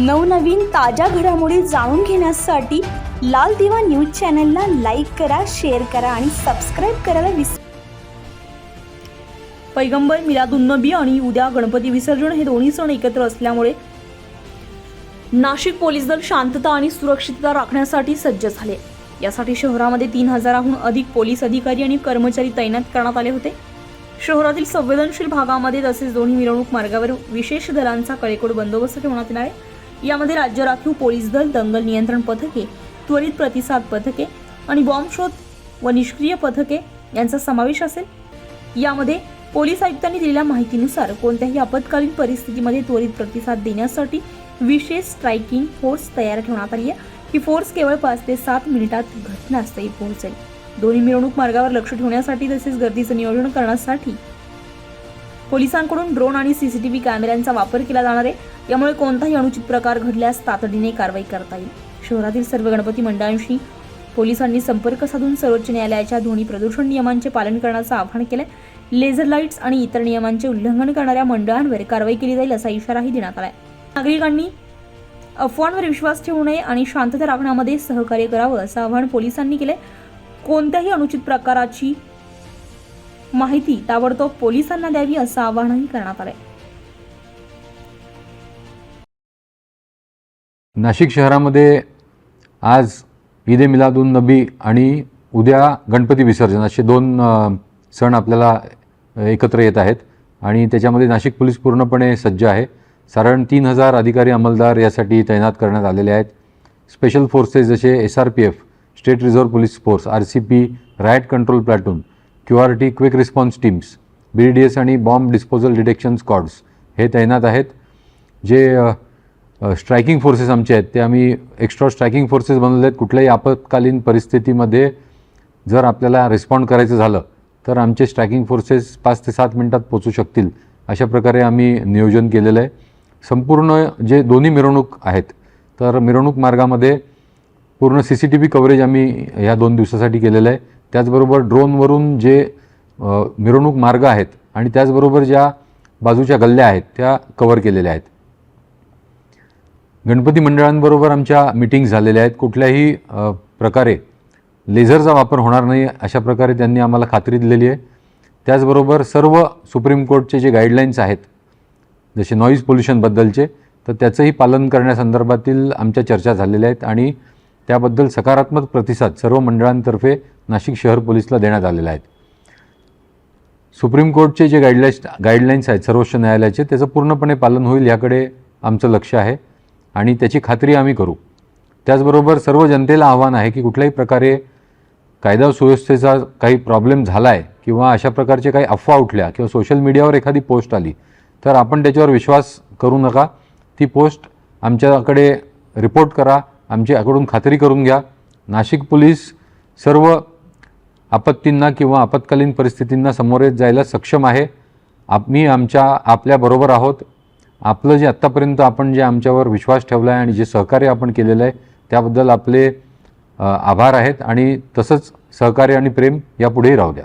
नवनवीन ताज्या घडामोडी जाणून घेण्यासाठी लाल दिवा न्यूज चॅनलला लाईक करा शेअर करा आणि सबस्क्राईब करायला विस पैगंबर मिलादुन्नबी आणि उद्या गणपती विसर्जन हे दोन्ही सण एकत्र असल्यामुळे नाशिक पोलीस दल शांतता आणि सुरक्षितता राखण्यासाठी सज्ज झाले. यासाठी शहरामध्ये तीन हजाराहून अधिक पोलीस अधिकारी आणि कर्मचारी तैनात करण्यात आले होते. शहरातील संवेदनशील भागामध्ये तसेच दोन्ही मिरवणूक मार्गावर विशेष दलांचा कळेकोड बंदोबस्त ठेवण्यात येणार आहे. यामध्ये राज्य राखीव पोलीस दल दंगल नियंत्रण पथके त्वरित प्रतिसाद पथके आणि बॉम्ब शोध व निष्क्रिय पथके यांचा समावेश असेल. यामध्ये पोलीस आयुक्तांनी दिलेल्या माहितीनुसार कोणत्याही आपत्कालीन परिस्थितीमध्ये त्वरित प्रतिसाद देण्यासाठी विशेष स्ट्रायकिंग फोर्स तयार ठेवण्यात आली आहे. ही फोर्स केवळ पाच ते सात मिनिटात घटनास्थळी पोहोचेल. दोन्ही मिरवणूक मार्गावर लक्ष ठेवण्यासाठी तसेच गर्दीचं नियोजन करण्यासाठी पोलिसांकडून ड्रोन आणि सीसीटीव्ही कॅमेऱ्यांचा वापर केला जाणार आहे. यामुळे कोणताही अनुचित प्रकार घडल्यास तातडीने कारवाई करता येईल. शहरातील सर्व गणपती मंडळांशी पोलिसांनी संपर्क साधून सर्वोच्च न्यायालयाच्या ध्वनी प्रदूषण नियमांचे पालन करण्याचं आवाहन केलं लेझर लाईट्स आणि इतर नियमांचे उल्लंघन करणाऱ्या मंडळांवर कारवाई केली जाईल असा इशाराही देण्यात आलाय. नागरिकांनी अफवांवर विश्वास ठेवू नये आणि शांतता राखण्यामध्ये सहकार्य करावं असं आवाहन पोलिसांनी केलं कोणत्याही अनुचित प्रकाराची माहिती ताबडतोब पोलिसांना द्यावी असं आवाहनही करण्यात आलंय. नाशिक शहरामध्ये आज ईद ए मिलादुन नबी आणि उद्या गणपती विसर्जन असे दोन सण आपल्याला एकत्र येत आहेत आणि त्याच्यामध्ये नाशिक पोलीस पूर्णपणे सज्ज आहे. साधारण तीन हजार अधिकारी अंमलदार यासाठी तैनात करण्यात आलेले आहेत. स्पेशल फोर्सेस जसे S R P F state reserve police force R C P riot control platoon Q R T quick response teams B D S आणि बॉम्ब डिस्पोजल डिटेक्शन स्कॉड्स हे तैनात आहेत. जे स्ट्रायकिंग फोर्सेस आमचे आहेत ते आम्ही एक्स्ट्रा स्ट्रायकिंग फोर्सेस बनवले आहेत. कुठल्याही आपत्कालीन परिस्थितीमध्ये जर आपल्याला रिस्पॉन्ड करायचं झालं तर आमचे स्ट्रायकिंग फोर्सेस पाच ते सात मिनटात पोचू शकतील अशा प्रकारे आम्ही नियोजन केलेलं आहे. संपूर्ण जे दोन्ही मिरवणूक आहेत तर मिरवणूक मार्गामध्ये पूर्ण C C T V coverage आम्ही ह्या दोन दिवसासाठी केलेलं आहे. त्याचबरोबर ड्रोनवरून जे मिरवणूक मार्ग आहेत आणि त्याचबरोबर ज्या बाजूच्या गल्ल्या आहेत त्या कवर केलेल्या आहेत. गणपती मंडळांबरोबर आमच्या मिटिंग झालेल्या आहेत. कुठल्याही प्रकारे लेझरचा वापर होणार नाही अशा प्रकारे त्यांनी आम्हाला खात्री दिलेली आहे. त्याचबरोबर सर्व सुप्रीम कोर्टचे जे गाईडलाईन्स आहेत जसे नॉईज पोल्युशनबद्दलचे तर त्याचंही पालन करण्यासंदर्भातील आमच्या चर्चा झालेल्या आहेत आणि त्याबद्दल सकारात्मक प्रतिसाद सर्व मंडळांतर्फे नाशिक शहर पोलीसला देण्यात आलेल्या आहेत. सुप्रीम कोर्टचे जे गाईडलाईन्स गाईडलाईन्स आहेत सर्वोच्च न्यायालयाचे त्याचं पूर्णपणे पालन होईल याकडे आमचं लक्ष आहे आणि त्याची खात्री आम्ही करू. त्याचबरोबर सर्व जनतेला आव्हान आहे की कुठल्याही प्रकारे कायदा सुव्यवस्थेचा काही प्रॉब्लेम झाला आहे किंवा अशा प्रकारचे काही अफवा उठल्या किंवा सोशल मीडियावर एखादी पोस्ट आली तर आपण त्याच्यावर विश्वास करू नका. ती पोस्ट आमच्याकडे रिपोर्ट करा आमच्याकडून खात्री करून घ्या. नाशिक पोलीस सर्व आपत्तींना किंवा आपत्कालीन परिस्थितींना सामोरे जायला सक्षम आहे. आम्ही आमच्या आपल्याबरोबर आहोत. आपलं जे आत्तापर्यंत आपण जे आमच्यावर विश्वास ठेवला आहे आणि जे सहकार्य आपण केलेलं आहे त्याबद्दल आपले आभार आहेत आणि तसंच सहकार्य आणि प्रेम यापुढेही राहू द्या.